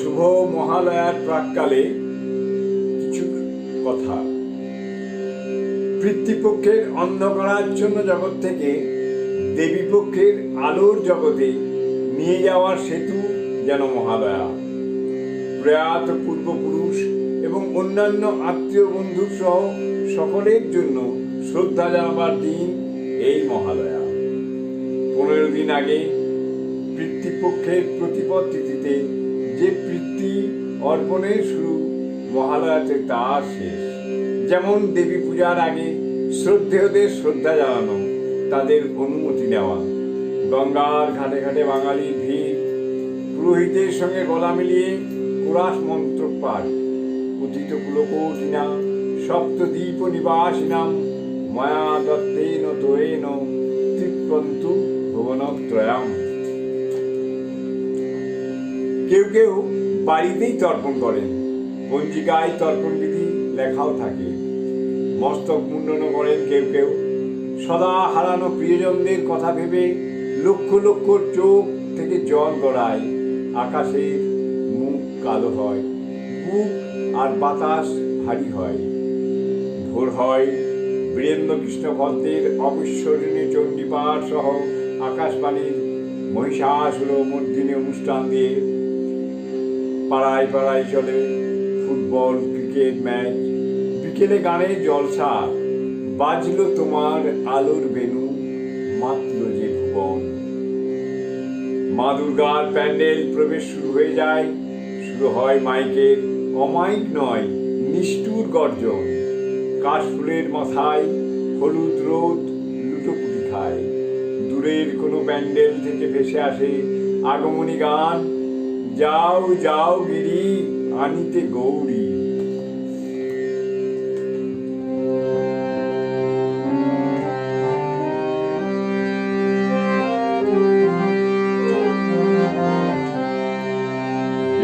শুভ মহালয়ার প্রাককালে কিছু কথা। পিতৃপক্ষের জন্য জগৎ থেকে দেবীপক্ষের আলোর জগতে নিয়ে যাওয়ার সেতু যেন মহালয়া। প্রয়াত পূর্বপুরুষ এবং অন্যান্য আত্মীয় বন্ধু সহ সকলের জন্য শ্রদ্ধা জানাবার দিন এই মহালয়া। পনেরো দিন আগে পিতৃপক্ষের প্রতিপদ যে পিতৃ অর্পণের শুরু, মহালয়াতে তার শেষ। যেমন দেবী পূজার আগে শ্রদ্ধেয়দের শ্রদ্ধা জানানো, তাদের অনুমতি নেওয়া। গঙ্গার ঘাটে ঘাটে বাঙালির ভিড়, পুরোহিতের সঙ্গে গলা মিলিয়ে কুরাস মন্ত্র পাঠ। উদিত পুলকোটিনা সপ্তদ্বীপ নিবাসিনাম, মায়া দত্তেন তোয়েন তৃপ্তন্তু ভুবনত্রয়াম। কেউ কেউ বাড়িতেই তর্পণ করেন। পঞ্জিকায় তর্পণ বিধি লেখাও থাকে। মস্তক মুন্ডন করেন কেউ কেউ। সদা হারানো প্রিয়জনদের কথা ভেবে লক্ষ লক্ষ চোখ থেকে জল গড়ায়। আকাশের মুখ কালো হয়, বুক আর বাতাস ভারী হয়। ভোর হয় বীরেন্দ্র কৃষ্ণ ভদ্রের অবিস্মরণীয় চণ্ডীপাঠ সহ আকাশবাণীর মহিষাসুর মর্দিনী অনুষ্ঠান দিয়ে পাড়ায় পাড়ায় চলে। ফুটবল, ক্রিকেট ম্যাচ, বিকেলে গানে জলসা। বাজলো তোমার আলোর বেনু মাতল যে ভুবন। মা দুর্গার প্যান্ডেল প্রবেশ শুরু হয়ে যায়। শুরু হয় মাইকের অমাইক নয়, নিষ্ঠুর গর্জন। কাশফুলের মাথায় হলুদ রোদ লুটোপুটি খায়। দূরের কোনো প্যান্ডেল থেকে ভেসে আসে আগমনী গান। যাও যাও গিরি আনিতে গৌরী।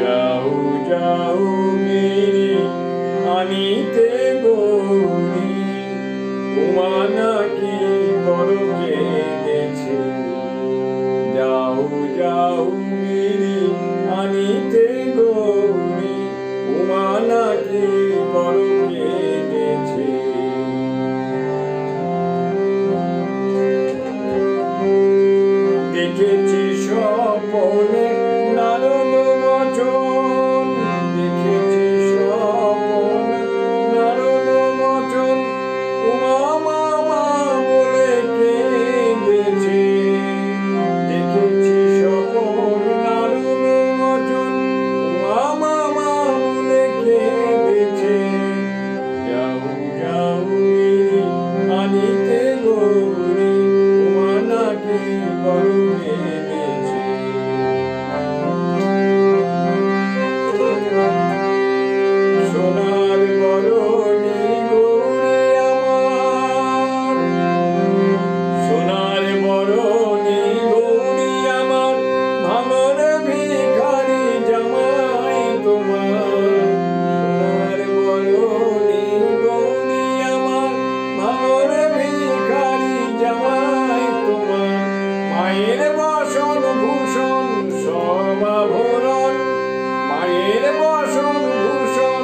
যাও মায়ের বাসন ভূষণ সব আভরণ মায়ের বাসন ভূষণ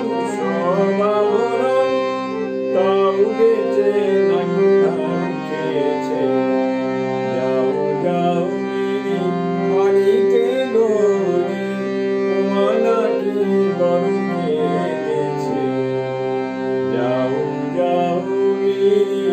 বেঁচে নাকি ধান খেয়েছে। যাও যাও বাড়িতে গৌরী উমা নাকি বড় কেঁদেছে যাও যাও গিরি